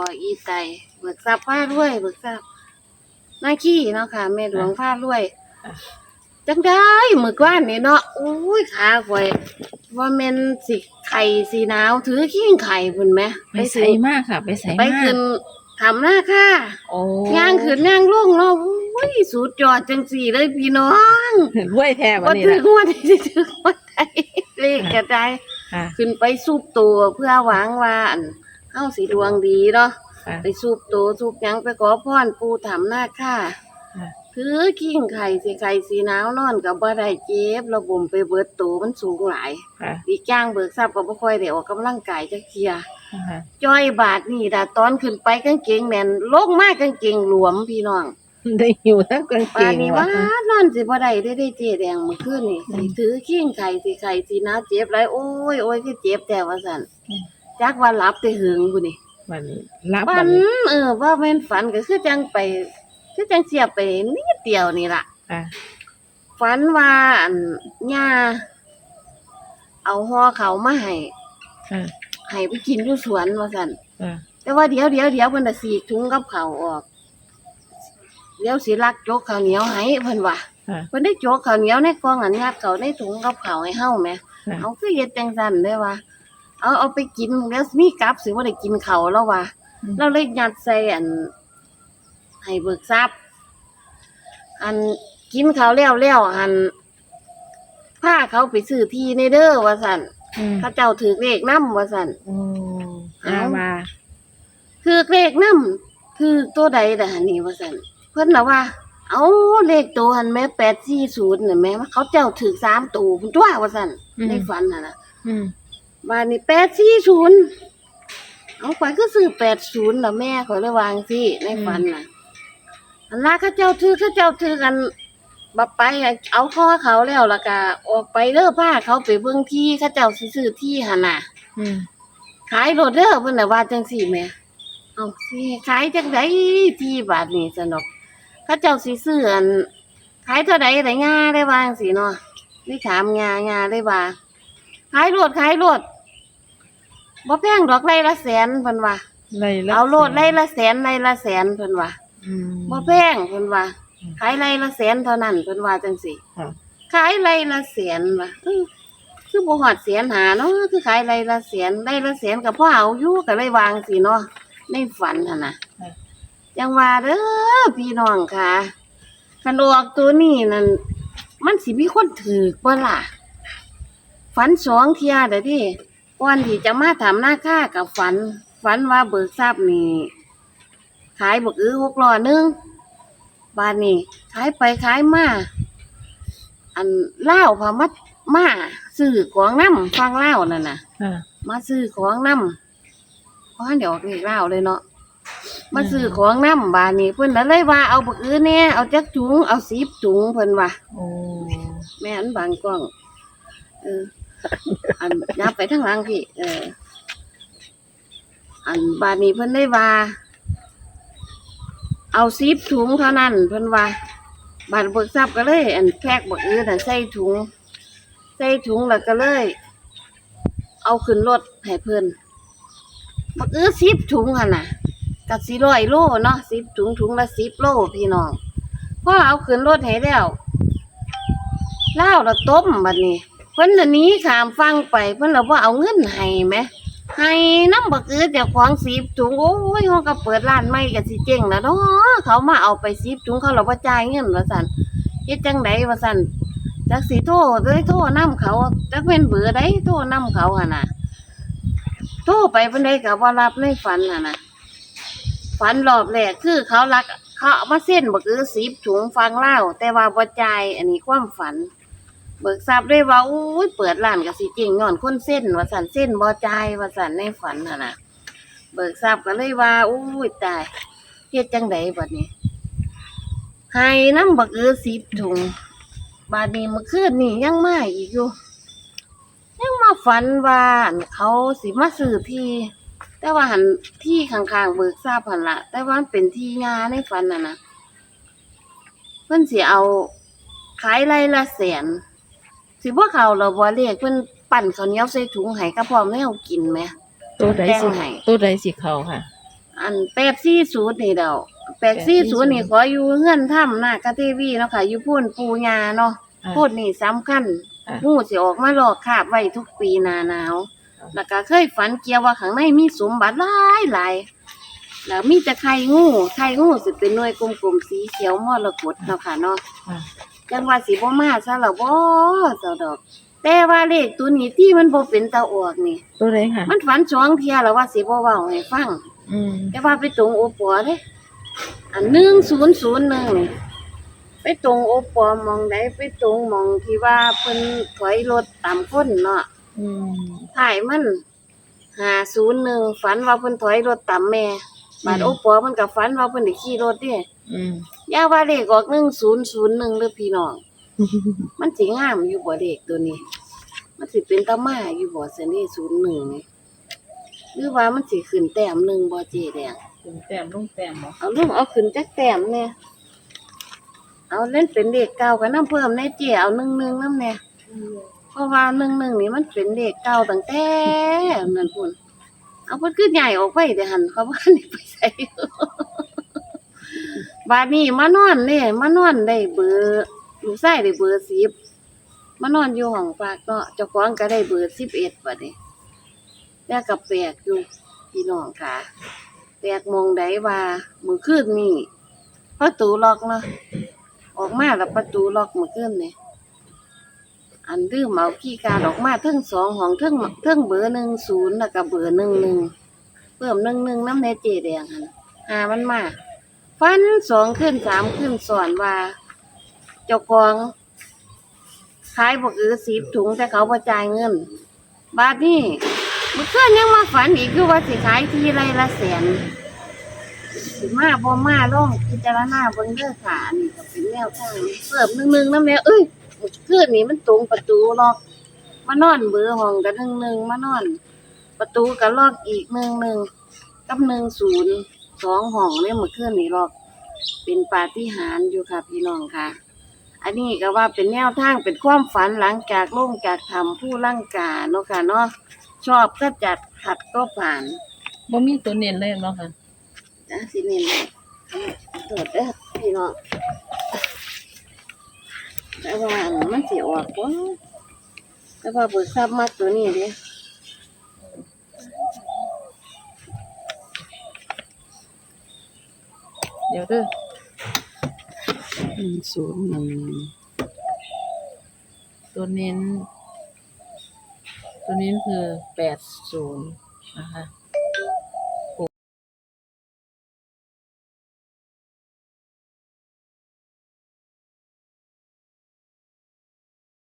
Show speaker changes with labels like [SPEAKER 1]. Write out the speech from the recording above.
[SPEAKER 1] ออีไตเบิกทรัพย์ผ้ารวยเบิกทรัพย์หน้าขี้เนาะค่ะแม่หลวงผ้ารวย
[SPEAKER 2] อะ
[SPEAKER 1] จังได้มื้อกว่านนี่เนาะโอ้ยขาข่อย ว่าแม่นสิไข่สิหนาว ถือขิ้งไข่พุ่นแหม
[SPEAKER 2] ไปใส่มากค่ะ ไปใส่
[SPEAKER 1] ไป
[SPEAKER 2] มาก
[SPEAKER 1] ขึ้นทำหน้าค่ะ
[SPEAKER 2] โอ้
[SPEAKER 1] ย่างขึ้นย่างลงเนาะโอ้ยสุดยอดจังสี่เลยพี่น้อง
[SPEAKER 2] รวยแท้วั
[SPEAKER 1] บ่
[SPEAKER 2] นนี้
[SPEAKER 1] ถึ
[SPEAKER 2] ล่ะ
[SPEAKER 1] งวันที่ถึงวันใดเลขกระจาย
[SPEAKER 2] ค่ะ
[SPEAKER 1] ขึ้นไปสูบตัวเพื่อหวังว่าอันเฮาสิดวงดีเนาะ
[SPEAKER 2] ค่ะ
[SPEAKER 1] ไปสูบตัวสูบหยังไปขอพรปู่ถามหน้าค่ะ
[SPEAKER 2] ค่ะ
[SPEAKER 1] ถือขิ้งไข่สิไข่สีหนาวนอนก็บ่ได้เจ็บระบมไปเบิดตัวมันสูงหลาย
[SPEAKER 2] ค่ะ
[SPEAKER 1] ดีจ้างเบิกทรัพย์ก็บ่ค่อยได้ออกกำลังกายจักเที่ย
[SPEAKER 2] ค่ะ
[SPEAKER 1] จ้อยบาทนี่ดาตอนขึ้นไปกางเกงแน่นลงมากางเกงหลวมพี่น้อง
[SPEAKER 2] ได้หิวทั้งกางเก
[SPEAKER 1] ป่าน
[SPEAKER 2] ง
[SPEAKER 1] นี้
[SPEAKER 2] ว่ะ
[SPEAKER 1] ว่านอนสิบ่ได้ได้ได้เจแดงเมื่อคืนนี่
[SPEAKER 2] อื
[SPEAKER 1] สิ
[SPEAKER 2] ม
[SPEAKER 1] ถือขิ้งไข่สิไข่สิหนาวเจ็บหลายโอ้ยโอ้ยคือเจ็บแต่ว่าซั่น
[SPEAKER 2] อืม
[SPEAKER 1] จักว่าหลับแต่หึงพุ่นนี่
[SPEAKER 2] วันนี้รับ
[SPEAKER 1] ฝั
[SPEAKER 2] วันนนี้
[SPEAKER 1] เออว่าแม่นฝันก็คือจังไป คือจังเสียไปนิดเดียวนี่ล่ะ
[SPEAKER 2] ค่ะ
[SPEAKER 1] ฝันว่าอันย่าเอาห่อเขาวมาให้
[SPEAKER 2] ค่ะ
[SPEAKER 1] ให้ไปกินอยู่สวนว่าซั่น
[SPEAKER 2] ค่ะ
[SPEAKER 1] แต่ว่าเดี๋ยวเดี๋ยวเดี๋ยวเพิ่นน่ะสีกถุงกับข้าวออก เดี๋ยวสิลักจกข้าวเหนียวให้เพิ่นว่า
[SPEAKER 2] ค่ะ
[SPEAKER 1] เพิ่นได้จกข้าวเหนียวในกล่องอันยัดเข้าในถุงกับข้าวให้เฮาแหม
[SPEAKER 2] ค่ะ
[SPEAKER 1] เอาคือเฮ็ดจังซั่นเด้อว่า เอาเอาไปกินเดี๋ยวมีกลับสิบ่ได้กินข้าวแล้วว่าเราเลยยัดใส่อันให้เบิกทรัพย์อันกินข้าวแล้วแล้วอันพาเขาไปซื้อที่ในเด้อว่าซั่น
[SPEAKER 2] อืม
[SPEAKER 1] เขาเจ้าถือเลขนำว่าซั่น
[SPEAKER 2] โอ้
[SPEAKER 1] เอา
[SPEAKER 2] อามา
[SPEAKER 1] ถือเลขนำถือตัวใดล่ะนี่ว่าซั่นเพิ่นน่ะว่าเอาเลขตัวหันแม่840น่ะแม่เขาเจ้าถือ3ตัวพุ่นตัวว่าซั่นในฝันน่ะนะ
[SPEAKER 2] อืม
[SPEAKER 1] บ้านนี้840เอาไปก็ซื้อ80ล่ะแม่ขอยเลยวาจั่งสิในฝันน่ะอันลาเขาเจ้าถือเขาเจ้าถือกันบับไปเอาข้อเขาแล้วและกะออกไปเด้อผ้าเขาไปเบิ่งที่เขาเจ้าสิซื้อที่หั่นน่ะ
[SPEAKER 2] อืม
[SPEAKER 1] ขายรถเด้อเพิ่นน่ะว่าจังซี่แหม่เอาสิขายจังไดที่บาทนี่สนอกเขาเจ้าสิซื้ออันขายเท่าใดได้ง่าได้ว่าจังซี่เนาะนี่ถามงางาได้ว่าขายรถขายรถ บ่แพงดอกไร่ละแสนเพิ่นว่า
[SPEAKER 2] ไล่ละ
[SPEAKER 1] เอาโลดไร่ละแสนไร่ละแสนเพิ่นว่า
[SPEAKER 2] อืม
[SPEAKER 1] บ่แพงเพิ่นว่า
[SPEAKER 2] อืม
[SPEAKER 1] ขายไรละแสนเท่านั้นเพิ่นว่าจังซี่
[SPEAKER 2] ค่ะ
[SPEAKER 1] ขายไรละแสนว่ะอื้อคือบ่ฮอดแสนหาเนาะคือขายไรละแสนไรละแสนก็พอเอาอยู่ก็เลยวางสิเนาะในฝันหั่นน่ะจังว่าเด้อพี่น้องค่ะคันออกตัวนี้นั่นมันสิมีคนถือบ่ล่ะฝันสองเที่ยเด้อที่ ก่อนที่จะมาถามหน้าค่ากับฝัน ฝันว่าเบิกทรัพย์นี่ขายบักอื้อหกล้อหนึงบานนี้ขายไปขายมาอันเล่าวพามามาซื้อของน้ำฟังเล่าวนั่นน่ะ
[SPEAKER 2] ค่ะ
[SPEAKER 1] มาซื้อของน้ำเพราะเดี๋ยวเรียกเล่าวเลยเนาะมาซื้อของน้ำบานนี้เพิ่นก็เลยว่าเอาบักอื้อเนี่ยเอาจักถุงเอาสิบถุงเพิ่นว่า
[SPEAKER 2] โอ้
[SPEAKER 1] แม่อันบางกล้องเออ อันยับไปทางหลังพี่ เออ อันบานนี้เพิ่นได้ว่า เอาซิปถุงเท่านั้น เพิ่นว่าบานเบิกทรัพย์ก็เลย อันแพกบักอื้อน่ะใส่ถุง ใส่ถุงแล้วก็เลย เอาขึ้นรถให้เพิ่นบักอื้อซิปถุงหั่นน่ะกัดสิร้อยโลเนาะซิปถุงถุงละสิบโลพี่น้องพอเอาขึ้นรถให้แล้วเล่าวเราต้มบัดนี้ พิ่นน่ะหนี้ขามฟังไปเพิ่นเราว่าเอาเงินให้ไหมให้น้ำบักอือเจ้าของสีบถุงโอ้ยเขาก็เปิดร้านใหม่ก็สิเจ๊งแล้วเนาะเขามาเอาไปสีบถุงเขาเราบ่จ่ายเงินว่าซั่นเฮ็ดจังไดว่าซั่นจักสิโทรเลยโทรนํเขาจักเป็นเบอร์ใดโทรนํเขาหั่นะโทรไปเพิ่นได้ก็บ่รับในฝันน่ะนะฝันรอบแรกคือเขารักเขาเอามาเส้นบักอือสีบถุงฟังเล่าแต่ว่าบ่จ่ายอันนี้ความฝัน เบิกทรัพย์ด้วยว่าอุ้ยเปิดร้านก็สิจริงย้อนคนเส้นว่าสันเส้นบ่จ่ายว่าสันในฝันน่ะนะเบิกทรัพย์ก็เลยว่าอุ้ยตายเฮ็ดจังไดบัดนี้ให้น้ำบักเอือสิบถุงบาดนี้เมื่อคืนนี่ยังมาอีกอยู่ ยังมาฝันว่าเขาสิมาซื้อที่ แต่ว่าหันที่ข้างๆเบิกทราบหันละแต่ว่าเป็นที่งาในฝันน่ะนะเพิ่นสิเอาขายไรละแสน สิบ่เขาเราบ่เรียกเพิ่นปั่นข้าวเหนียวใส่ถุงให้กับพร้อมแนวกินไหม
[SPEAKER 2] ตัวใดสิ
[SPEAKER 1] แบ่งให้
[SPEAKER 2] ตัวใดสิเขาค่ะ
[SPEAKER 1] อันแปดสี่ศูนย์นี่เดาแปดสี่ศูนย์นี่ขออยู่เงื่อนถ้ำนากะเทวีเนาะค่ะ อยู่พูนปูยาเนาะ
[SPEAKER 2] อะ
[SPEAKER 1] พูดนี่สำคัญ
[SPEAKER 2] อะ
[SPEAKER 1] หูสิออกมาหลอกคาบไว้ทุกปีหนาหนาว
[SPEAKER 2] อะ
[SPEAKER 1] แล้วก็เคยฝันเกี่ยวว่าข้างในมีสมบัติหลายหลายแล้วมีแต่ไข่งูไข่งูสิเป็นหน่วยกลมๆสีเขียวมรกตเนาะค่ะเนาะ
[SPEAKER 2] อะ
[SPEAKER 1] จังว่าสิบ่มาซะแล้วบ่เจ้าดอก แต่ว่าเลขตัวนี้ที่มันบ่เป็นตาออกนี่
[SPEAKER 2] ตัวไหนค่ะ
[SPEAKER 1] มันฝันสองเที่ยแล้วว่าสิบ่เว้าให้ฟัง
[SPEAKER 2] อืม
[SPEAKER 1] แต่ว่าไปตรงโอปอเด้ อันหนึ่งศูนย์ศูนย์หนึ่งนี่ไปตรงโอปอมองใดไปตรงมองที่ว่าเพิ่นถอยรถตามคนเนาะ
[SPEAKER 2] อืม
[SPEAKER 1] ถ่ายมันหาศูนย์หนึ่งฝันว่าเพิ่นถอยรถตามแม่บาด
[SPEAKER 2] อืม
[SPEAKER 1] โอปอมันก็ฝันว่าเพิ่นได้ขี่รถเด้
[SPEAKER 2] อืม
[SPEAKER 1] อย่าว่าเลขออกหนึ่งศูนย์ศูนย์หนึ่งเด้อพี่น้อง มันสิงามอยู่บ่เด็กตัวนี้ มันสิเป็นตามาอยู่บ่เสนี่ศูนย์หนึ่งนี่หรือว่ามันสิขึ้นแต้มหนึ่งบ่เจแดง
[SPEAKER 2] ถึงแต้มลงแต้มบ่
[SPEAKER 1] เอาลูกเอาขึ้นจักแต้มเนี่ยเอาเล่นเป็นเด็กเก่ากับน้ำเพิ่มในเจีเอาหนึ่งหนึ่งน้ำเนี่ยเพราะว่าหนึ่งหนึ่งนี่มันเป็นเด็กเก่าตั้งแต่นั่นพุ่นเอาเพิ่นขึ้นใหญ่ออกไปเดี๋ยวหันเขาว่านี่ไปใส่ บาดนี้มานอนเนี่ยมานอนได้เบอร์ลูกชายได้เบอร์สิบมานอนอยู่ห้องปากเนาะเจ้าของก็ได้เบอร์สิบเอ็ดบัดนี้แล้วก็แปลกอยู่พี่น้องค่ะแปลกมองใดว่ามือคืนนี่ประตูล็อกเนาะออกมาแล้วประตูล็อกมือคืนเนี่ยอันดื้อเมาขี้กาดออกมาเทั้งสองห้องเทั้งเทั้งเบอร์หนึ่งศูนย์แล้วก็เบอร์หนึ่งหนึ่งเพิ่มหนึ่งหนึ่งน้ำในเจแดงหันหามันมา ฟันสองขึ้นสามขึ้นสอนว่า เจ้าของขายบอกอือสิบถุงแต่เขาประจ่ายเงิน บาทนี่เมื่อนยังมาฝันอีกคือว่าสิขายทีไรละแสนสิมาบ่มาลองพิจารณาบิ่งเด้อค่ะอันนี้ก็เป็นแนวทางเพิ่มหนึ่งๆนำแล้วเอ้ยเมื่อนนี้มันตรงประตูล็อกมานอนเบอร์ห้องกันหนึ่งหนึ่งมานอน ประตูก็ล็อกอีกหนึ่งหนึ่งกับหนึ่งศูนย์ สองห้องเนี่ยเมื่อคืนนี้ล็อกเป็นปาฏิหาริย์อยู่ค่ะ พี่น้องค่ะ อันนี้ก็ว่าเป็นแนวทางเป็นความฝันหลังจากลงจากทำผู้ร่างกาเนาะค่ะเนาะชอบก็จัดขัดก็ผ่าน
[SPEAKER 2] บ่มีตัวเน้นเลยเนาะค่ะ
[SPEAKER 1] นะสิเน้นเกิดเด้อพี่น้องแต่ว่าอันมันสิออกบ่แต่ว่าเบิกทราบมากตัวนี้เด้
[SPEAKER 2] เดี๋ยวเด้อ
[SPEAKER 3] หนึ่งศูนย์หนึ่ง
[SPEAKER 2] ตัวเน้น ตัวเน้นคือแปดศูนย์นะคะ